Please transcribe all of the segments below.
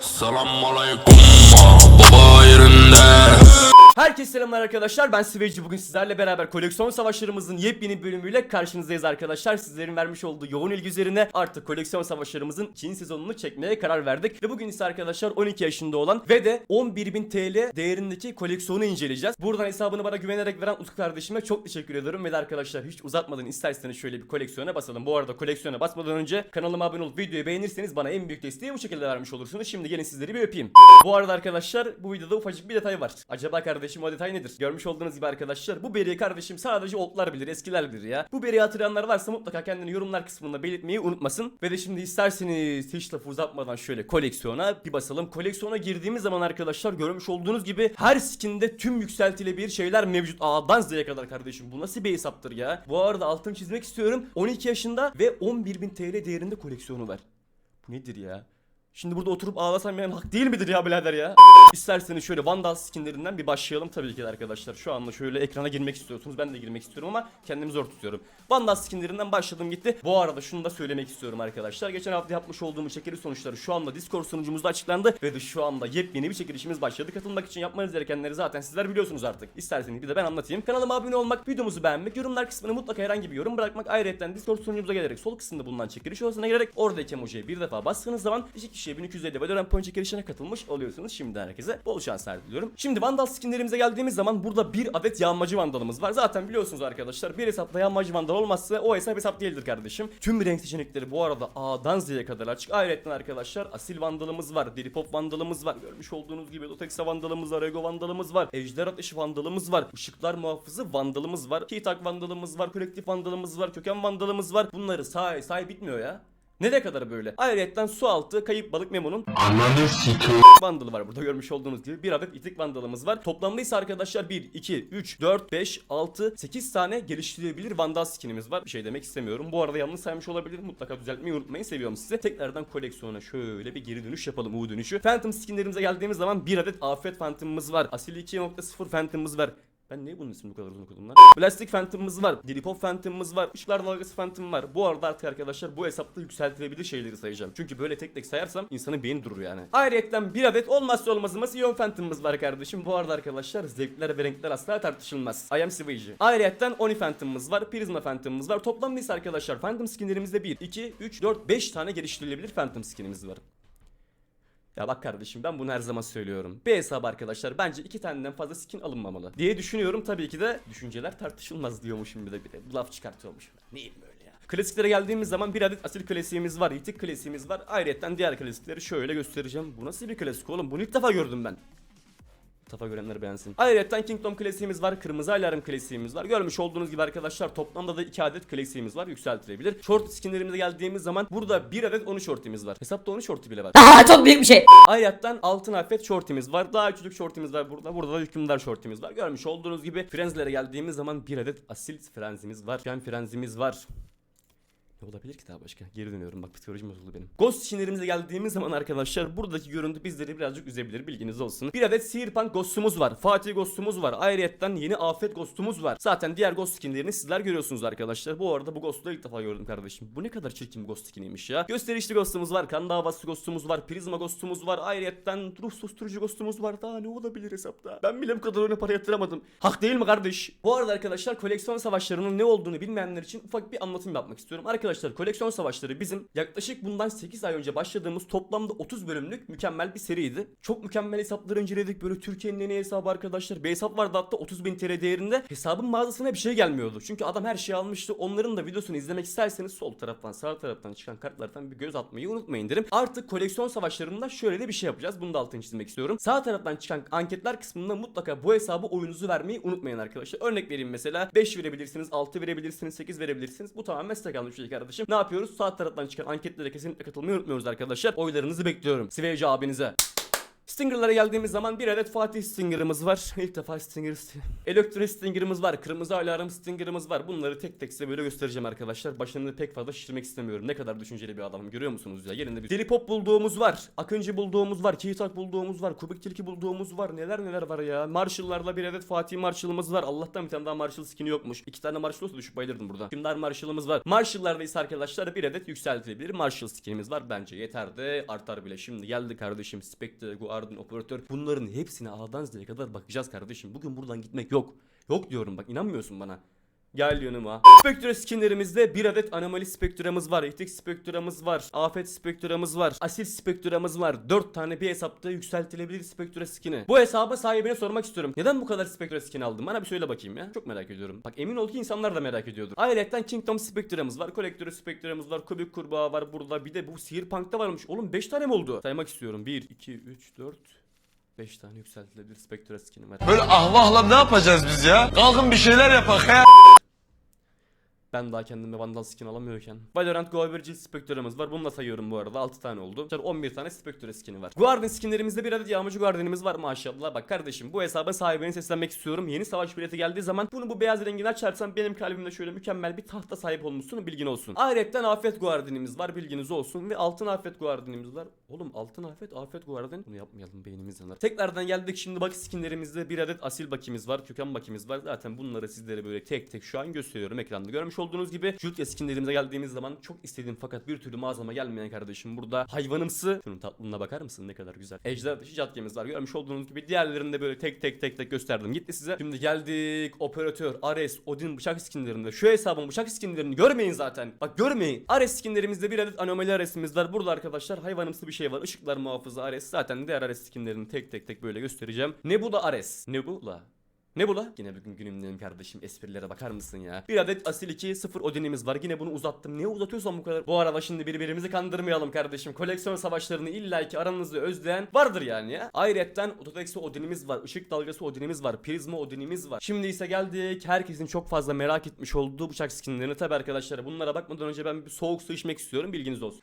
Selam aleyküm baba yerinde Herkese selamlar arkadaşlar. Ben Sveci bugün sizlerle beraber koleksiyon savaşlarımızın yepyeni bölümüyle karşınızdayız arkadaşlar. Sizlerin vermiş olduğu yoğun ilgi üzerine artık koleksiyon savaşlarımızın ikinci sezonunu çekmeye karar verdik. Ve bugün ise arkadaşlar 12 yaşında olan ve de 11.000 TL değerindeki koleksiyonu inceleyeceğiz. Buradan hesabını bana güvenerek veren Utku kardeşime çok teşekkür ediyorum. Ve de arkadaşlar hiç uzatmadan isterseniz şöyle bir koleksiyona basalım. Bu arada koleksiyona basmadan önce kanalıma abone olup videoyu beğenirseniz bana en büyük desteği bu şekilde vermiş olursunuz. Şimdi gelin sizleri bir öpeyim. Bu arada arkadaşlar bu videoda ufacık bir detay var. Acaba kardeşim o detay nedir? Görmüş olduğunuz gibi arkadaşlar bu beriyi kardeşim sadece oldlar bilir eskiler bilir ya. Bu beriyi hatırlayanlar varsa mutlaka kendini yorumlar kısmında belirtmeyi unutmasın. Ve de şimdi isterseniz hiç lafı uzatmadan şöyle koleksiyona bir basalım. Koleksiyona girdiğimiz zaman arkadaşlar görmüş olduğunuz gibi her skinde tüm yükseltilebilir şeyler mevcut. A'dan Z'ye kadar kardeşim bu nasıl bir hesaptır ya? Bu arada altını çizmek istiyorum. 12 yaşında ve 11.000 TL değerinde koleksiyonu var. Bu nedir ya? Şimdi burada oturup ağlasam benim hak değil midir ya birader ya? İsterseniz şöyle Vandal skinlerinden bir başlayalım tabii ki arkadaşlar. Şu anda şöyle ekrana girmek istiyorsunuz. Ben de girmek istiyorum ama kendimi zor tutuyorum. Vandal skinlerinden başladım gitti. Bu arada şunu da söylemek istiyorum arkadaşlar. Geçen hafta yapmış olduğumuz çekiliş sonuçları şu anda Discord sunucumuzda açıklandı. Ve de şu anda yepyeni bir çekilişimiz başladı. Katılmak için yapmanız gerekenleri zaten sizler biliyorsunuz artık. İsterseniz bir de ben anlatayım. Kanalıma abone olmak, videomuzu beğenmek, yorumlar kısmına mutlaka herhangi bir yorum bırakmak. Ayrıca Discord sunucumuza gelerek sol kısımda bulunan çekiliş odasına gelerek oradaki emojiye bir defa bastığınız zaman iki kişiye 1250 Valorant Point çekilişine katılmış oluyorsunuz. Şimdiden herkese bol şanslar diliyorum. Şimdi Vandal skinlerimize geldiğimiz zaman burada bir adet yağmacı vandalımız var. Zaten biliyorsunuz arkadaşlar bir hesapta yağmacı vandal olmazsa o hesap hesap değildir kardeşim. Tüm renk seçenekleri bu arada A'dan Z'ye kadar açık. Ayrıca arkadaşlar asil vandalımız var. Dripop vandalımız var. Görmüş olduğunuz gibi Dotexa vandalımız var. Ego vandalımız var. Ejder ateşi vandalımız var. Işıklar muhafızı vandalımız var. Kitak vandalımız var. Kolektif vandalımız var. Köken vandalımız var. Bunları say say bitmiyor ya. Ne kadar böyle? Ayrıca su altı kayıp balık memonun Ananı sikeyim vandalı var burada görmüş olduğunuz gibi. Bir adet itik vandalımız var. Toplamda ise arkadaşlar 1, 2, 3, 4, 5, 6, 8 tane geliştirilebilir vandal skinimiz var. Bir şey demek istemiyorum. Bu arada yanlış saymış olabilir. Mutlaka düzeltmeyi unutmayın. Seviyorum sizi. Tekrardan koleksiyona şöyle bir geri dönüş yapalım. U dönüşü. Phantom skinlerimize geldiğimiz zaman bir adet afet phantom'ımız var. Asil 2.0 phantom'ımız var. Ben niye bunun ismini bu kadar uzun okudum lan? Plastik Phantom'ımız var. Dripop Phantom'ımız var. Işıklar dalgası Phantom var. Bu arada artık arkadaşlar bu hesapta yükseltilebilir şeyleri sayacağım. Çünkü böyle tek tek sayarsam insanın beyni durur yani. Ayrıca bir adet olmazsa olmazımız Ion Phantom'ımız var kardeşim. Bu arada arkadaşlar zevkler ve renkler asla tartışılmaz. I am Swayze. Ayrıca Oni Phantom'ımız var. Prisma Phantom'ımız var. Toplamda ise arkadaşlar Phantom skinlerimizde 1, 2, 3, 4, 5 tane geliştirilebilir Phantom skinimiz var. Ya bak kardeşim ben bunu her zaman söylüyorum. Bir hesap arkadaşlar bence iki taneden fazla skin alınmamalı diye düşünüyorum. Tabii ki de düşünceler tartışılmaz diyormuşum bir de bir de laf çıkartıyormuşum. Neyim böyle ya? Klasiklere geldiğimiz zaman bir adet asil klasiğimiz var, yitik klasiğimiz var. Ayrıca diğer klasikleri şöyle göstereceğim. Bu nasıl bir klasik oğlum? Bunu ilk defa gördüm ben. Tafa görenler beğensin. Ayrıca Kingdom klasiğimiz var. Kırmızı alarm klasiğimiz var. Görmüş olduğunuz gibi arkadaşlar toplamda da 2 adet klasiğimiz var. Yükseltilebilir. Short skinlerimize geldiğimiz zaman burada 1 adet 13 shortimiz var. Hesapta 13 shorti bile var. Aha çok büyük bir şey. Ayrıca altın afet shortimiz var. Daha küçük shortimiz var burada. Burada da hükümdar shortimiz var. Görmüş olduğunuz gibi frenzilere geldiğimiz zaman bir adet asil frenzimiz var. Gen frenzimiz var. Ne olabilir ki daha başka? Geri dönüyorum bak psikolojim bozuldu benim. Ghost skinlerimize geldiğimiz zaman arkadaşlar buradaki görüntü bizleri birazcık üzebilir bilginiz olsun. Bir adet Sihirpunk Ghost'umuz var. Fatih Ghost'umuz var. Ayrıyetten yeni Afet Ghost'umuz var. Zaten diğer Ghost skinlerini sizler görüyorsunuz arkadaşlar. Bu arada bu Ghost'u ilk defa gördüm kardeşim. Bu ne kadar çirkin bir Ghost skiniymiş ya. Gösterişli Ghost'umuz var. Kan davası Ghost'umuz var. Prizma Ghost'umuz var. Ayrıyetten ruh susturucu Ghost'umuz var. Daha ne olabilir hesapta? Ben bile bu kadar oyuna para yatıramadım. Hak değil mi kardeş? Bu arada arkadaşlar koleksiyon savaşlarının ne olduğunu bilmeyenler için ufak bir anlatım yapmak istiyorum. Arkadaşlar koleksiyon savaşları bizim yaklaşık bundan 8 ay önce başladığımız toplamda 30 bölümlük mükemmel bir seriydi. Çok mükemmel hesapları inceledik. Böyle Türkiye'nin en iyi hesabı arkadaşlar. Bir hesap vardı hatta 30 bin TL değerinde. Hesabın mağazasına bir şey gelmiyordu. Çünkü adam her şeyi almıştı. Onların da videosunu izlemek isterseniz sol taraftan sağ taraftan çıkan kartlardan bir göz atmayı unutmayın derim. Artık koleksiyon savaşlarında şöyle de bir şey yapacağız. Bunu da altını çizmek istiyorum. Sağ taraftan çıkan anketler kısmında mutlaka bu hesabı oyunuzu vermeyi unutmayın arkadaşlar. Örnek vereyim mesela 5 verebilirsiniz, 6 verebilirsiniz, 8 verebilirsiniz. Bu tamamen size kalmış bir şey kardeşim. Ne yapıyoruz? Sağ taraftan çıkan anketlere kesinlikle katılmayı unutmuyoruz arkadaşlar. Oylarınızı bekliyorum. Sveci abinize. Stinger'lara geldiğimiz zaman bir adet Fatih Stinger'ımız var. İlk defa Stinger Elektro Stinger'ımız var. Kırmızı alarm Stinger'ımız var. Bunları tek tek size böyle göstereceğim arkadaşlar. Başını pek fazla şişirmek istemiyorum. Ne kadar düşünceli bir adamım görüyor musunuz ya? Yerinde bir Deli Pop bulduğumuz var. Akıncı bulduğumuz var. Keytak bulduğumuz var. Kubik Tilki bulduğumuz var. Neler neler var ya. Marshall'larla bir adet Fatih Marshall'ımız var. Allah'tan bir tane daha Marshall skin'i yokmuş. İki tane Marshall olsa düşüp bayılırdım burada. Kimler Marshall'ımız var. Marshall'larda ise arkadaşlar bir adet yükseltilebilir Marshall skin'imiz var. Bence yeter de artar bile. Şimdi geldi kardeşim Spectre, Guardian, Operatör. Bunların hepsine A'dan Z'ye kadar bakacağız kardeşim. Bugün buradan gitmek yok. Yok diyorum bak inanmıyorsun bana. Gel yanıma. Spectre skinlerimizde bir adet anomali spektramız var. Etik spektramız var. Afet spektramız var. Asil spektramız var. 4 tane bir hesapta yükseltilebilir spektra skini. Bu hesaba sahibine sormak istiyorum. Neden bu kadar spektra skin aldın? Bana bir söyle bakayım ya. Çok merak ediyorum. Bak emin ol ki insanlar da merak ediyordur. Ayrıca Kingdom spektramız var. Kolektörü spektramız var. Kubik kurbağa var burada. Bir de bu sihir punk'ta varmış. Oğlum 5 tane mi oldu? Saymak istiyorum. 1, 2, 3, 4, 5 tane yükseltilebilir spektra skini var. Böyle ahvahla ne yapacağız biz ya? Kalkın bir şeyler yapak ya. Ben daha kendime Vandal skin alamıyorken. Valorant Govercil Spectre'ımız var. Bunu da sayıyorum bu arada. 6 tane oldu. Sonra 11 tane Spectre skin'i var. Guardian skinlerimizde bir adet yağmacı Guardian'ımız var maşallah. Bak kardeşim bu hesaba sahibine seslenmek istiyorum. Yeni savaş bileti geldiği zaman bunu bu beyaz rengine açarsan benim kalbimde şöyle mükemmel bir tahta sahip olmuşsun bilgin olsun. Ayrıca Afet Guardian'imiz var bilginiz olsun. Ve altın Afet Guardian'imiz var. Oğlum altın Afet Afet Guardian. Bunu yapmayalım beynimiz yanar. Tekrardan geldik şimdi bak skinlerimizde bir adet asil bakimiz var. Köken bakimiz var. Zaten bunları sizlere böyle tek tek şu an gösteriyorum ekranda. Görmüş olduğunuz gibi Jutya skinlerimize geldiğimiz zaman çok istediğim fakat bir türlü mağazama gelmeyen kardeşim burada hayvanımsı. Şunun tatlılığına bakar mısın ne kadar güzel. Ejder dışı catkemiz var. Görmüş olduğunuz gibi diğerlerini de böyle tek tek tek tek gösterdim. Gitti size. Şimdi geldik operatör, Ares, Odin bıçak skinlerinde. Şu hesabın bıçak skinlerini görmeyin zaten. Bak görmeyin. Ares skinlerimizde bir adet anomali Ares'imiz var. Burada arkadaşlar hayvanımsı bir şey var. Işıklar muhafızı Ares. Zaten diğer Ares skinlerini tek tek tek böyle göstereceğim. Ne bu da Ares? Ne bu la? Ne bu la? Yine bugün günümdeyim kardeşim. Esprilere bakar mısın ya? Bir adet Asil 2 0 Odin'imiz var. Yine bunu uzattım. Niye uzatıyorsam bu kadar? Bu arada şimdi birbirimizi kandırmayalım kardeşim. Koleksiyon savaşlarını illaki aranızda özleyen vardır yani ya. Ayrıca Ototex Odin'imiz var. Işık dalgası Odin'imiz var. Prizma Odin'imiz var. Şimdi ise geldik. Herkesin çok fazla merak etmiş olduğu bıçak skinlerini. Tabi arkadaşlar bunlara bakmadan önce ben bir soğuk su içmek istiyorum. Bilginiz olsun.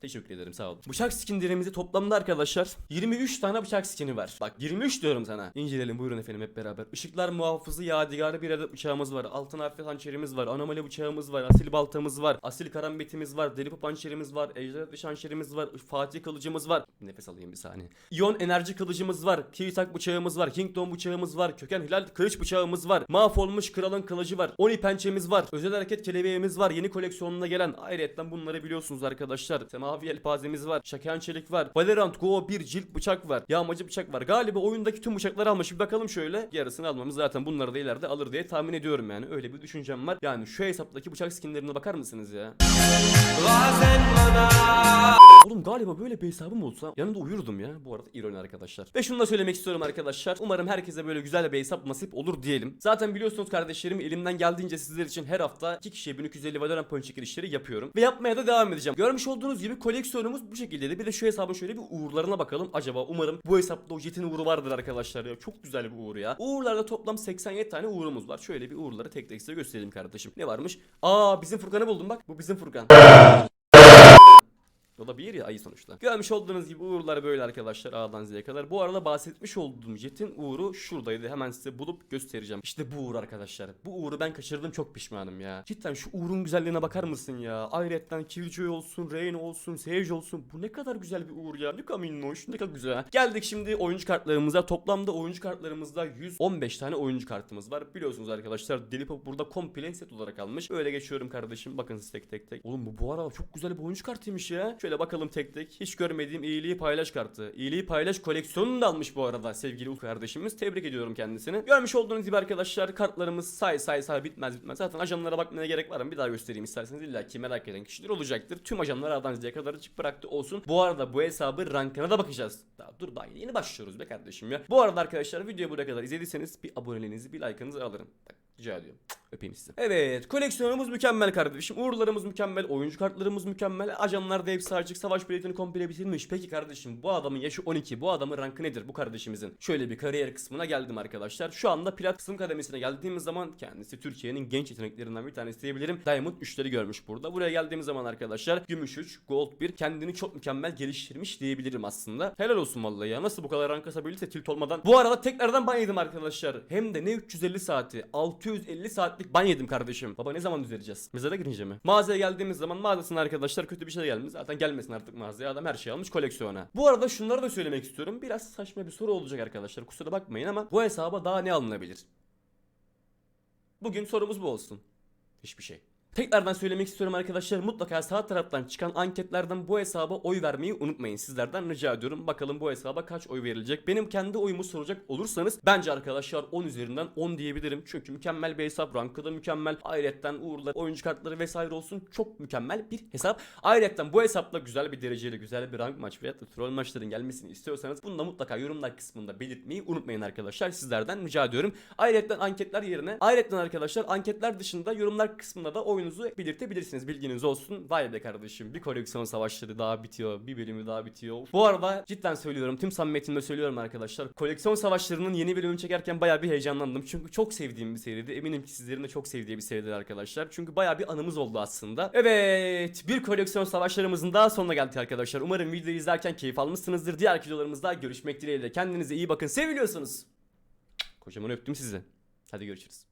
Teşekkür ederim sağ olun. Bıçak skinlerimizi toplamda arkadaşlar 23 tane bıçak skini var. Bak 23 diyorum sana. İnceleyelim buyurun efendim hep beraber. Işıklar muhafızı yadigarı bir adet bıçağımız var. Altın harfli hançerimiz var. Anomali bıçağımız var. Asil baltamız var. Asil karambetimiz var. Deli pop hançerimiz var. Ejderhatlı hançerimiz var. Fatih kılıcımız var. Nefes alayım bir saniye. İyon enerji kılıcımız var. Kiwitak bıçağımız var. Kingdom bıçağımız var. Köken hilal kılıç bıçağımız var. Mahvolmuş kralın kılıcı var. Oni pençemiz var. Özel hareket kelebeğimiz var. Yeni koleksiyonuna gelen. Ayrıca bunları biliyorsunuz arkadaşlar. Semavi yelpazemiz var. Şakan çelik var. Valorant Go 1 cilt bıçak var. Yağmacı bıçak var. Galiba oyundaki tüm bıçakları almış. Bir bakalım şöyle. Yarısını almamız zaten bunları da ileride alır diye tahmin ediyorum yani. Öyle bir düşüncem var. Yani şu hesaptaki bıçak skinlerine bakar mısınız ya? Oğlum galiba böyle bir hesabım olsa yanında uyurdum ya. Bu arada ironi arkadaşlar. Ve şunu da söylemek istiyorum arkadaşlar. Umarım herkese böyle güzel bir hesap nasip olur diyelim. Zaten biliyorsunuz kardeşlerim elimden geldiğince sizler için her hafta 2 kişiye 1250 Valorant point çekilişleri yapıyorum. Ve yapmaya da devam edeceğim. Görmüş olduğunuz gibi koleksiyonumuz bu şekildeydi. Bir de şu hesabın şöyle bir uğurlarına bakalım. Acaba umarım bu hesapta o jetin uğuru vardır arkadaşlar ya. Çok güzel bir uğur ya. Uğurlarda toplam 87 tane uğurumuz var. Şöyle bir uğurları tek tek size gösterelim kardeşim. Ne varmış? Aa bizim Furkan'ı buldum bak. Bu bizim Furkan. O da bir ya ayı sonuçta. Görmüş olduğunuz gibi uğurlar böyle arkadaşlar A'dan Z'ye kadar. Bu arada bahsetmiş olduğum jetin uğuru şuradaydı. Hemen size bulup göstereceğim. İşte bu uğur arkadaşlar. Bu uğuru ben kaçırdım çok pişmanım ya. Cidden şu uğurun güzelliğine bakar mısın ya? Ayrıca Killjoy olsun, Rain olsun, Sage olsun. Bu ne kadar güzel bir uğur ya. Ne kadar ne kadar güzel. Geldik şimdi oyuncu kartlarımıza. Toplamda oyuncu kartlarımızda 115 tane oyuncu kartımız var. Biliyorsunuz arkadaşlar Deli Pop burada komple set olarak almış. Öyle geçiyorum kardeşim. Bakın tek tek tek. Oğlum bu bu arada çok güzel bir oyuncu kartıymış ya. Şöyle bakalım tek tek. Hiç görmediğim iyiliği paylaş kartı. İyiliği paylaş koleksiyonunu da almış bu arada sevgili Ufuk kardeşimiz. Tebrik ediyorum kendisini. Görmüş olduğunuz gibi arkadaşlar kartlarımız say say say bitmez bitmez. Zaten ajanlara bakmaya gerek var mı? Bir daha göstereyim isterseniz. İlla ki merak eden kişiler olacaktır. Tüm ajanlar A'dan Z'ye kadar açık bıraktı olsun. Bu arada bu hesabı rankına da bakacağız. Daha dur daha yeni başlıyoruz be kardeşim ya. Bu arada arkadaşlar videoyu buraya kadar izlediyseniz bir aboneliğinizi bir like'ınızı alırım. Bak Rica ediyorum. Öpeyim sizi. Evet koleksiyonumuz mükemmel kardeşim. Uğurlarımız mükemmel. Oyuncu kartlarımız mükemmel. Ajanlar da hepsi açık. Savaş biletini komple bitirmiş. Peki kardeşim bu adamın yaşı 12. Bu adamın rankı nedir bu kardeşimizin? Şöyle bir kariyer kısmına geldim arkadaşlar. Şu anda plat kısım kademesine geldiğimiz zaman kendisi Türkiye'nin genç yeteneklerinden bir tanesi diyebilirim. Diamond 3'leri görmüş burada. Buraya geldiğimiz zaman arkadaşlar gümüş 3, gold 1 kendini çok mükemmel geliştirmiş diyebilirim aslında. Helal olsun vallahi ya. Nasıl bu kadar rank kasabilirse tilt olmadan. Bu arada tekrardan ban arkadaşlar. Hem de ne 350 saati 650 saatlik ban yedim kardeşim. Baba ne zaman düzeleceğiz? Mezara girince mi? Mağazaya geldiğimiz zaman mağazasına arkadaşlar kötü bir şey gelmiş. Zaten gelmesin artık mağazaya. Adam her şeyi almış koleksiyona. Bu arada şunları da söylemek istiyorum. Biraz saçma bir soru olacak arkadaşlar. Kusura bakmayın ama bu hesaba daha ne alınabilir? Bugün sorumuz bu olsun. Hiçbir şey. Tekrardan söylemek istiyorum arkadaşlar mutlaka sağ taraftan çıkan anketlerden bu hesaba oy vermeyi unutmayın. Sizlerden rica ediyorum. Bakalım bu hesaba kaç oy verilecek. Benim kendi oyumu soracak olursanız bence arkadaşlar 10 üzerinden 10 diyebilirim. Çünkü mükemmel bir hesap. Rankı da mükemmel. Ayrıca uğurlar, oyuncu kartları vesaire olsun. Çok mükemmel bir hesap. Ayrıca bu hesapla güzel bir dereceyle güzel bir rank maç veya troll maçların gelmesini istiyorsanız bunu da mutlaka yorumlar kısmında belirtmeyi unutmayın arkadaşlar. Sizlerden rica ediyorum. Ayrıca anketler yerine ayrıca arkadaşlar anketler dışında yorumlar kısmında da oyunuzu belirtebilirsiniz. Bilginiz olsun. Vay be kardeşim bir koleksiyon savaşları daha bitiyor. Bir bölümü daha bitiyor. Bu arada cidden söylüyorum. Tüm samimiyetimle söylüyorum arkadaşlar. Koleksiyon savaşlarının yeni bölümünü çekerken baya bir heyecanlandım. Çünkü çok sevdiğim bir seriydi. Eminim ki sizlerin de çok sevdiği bir seridir arkadaşlar. Çünkü baya bir anımız oldu aslında. Evet. Bir koleksiyon savaşlarımızın daha sonuna geldik arkadaşlar. Umarım videoyu izlerken keyif almışsınızdır. Diğer videolarımızda görüşmek dileğiyle. Kendinize iyi bakın. Seviliyorsunuz. Kocaman öptüm sizi. Hadi görüşürüz.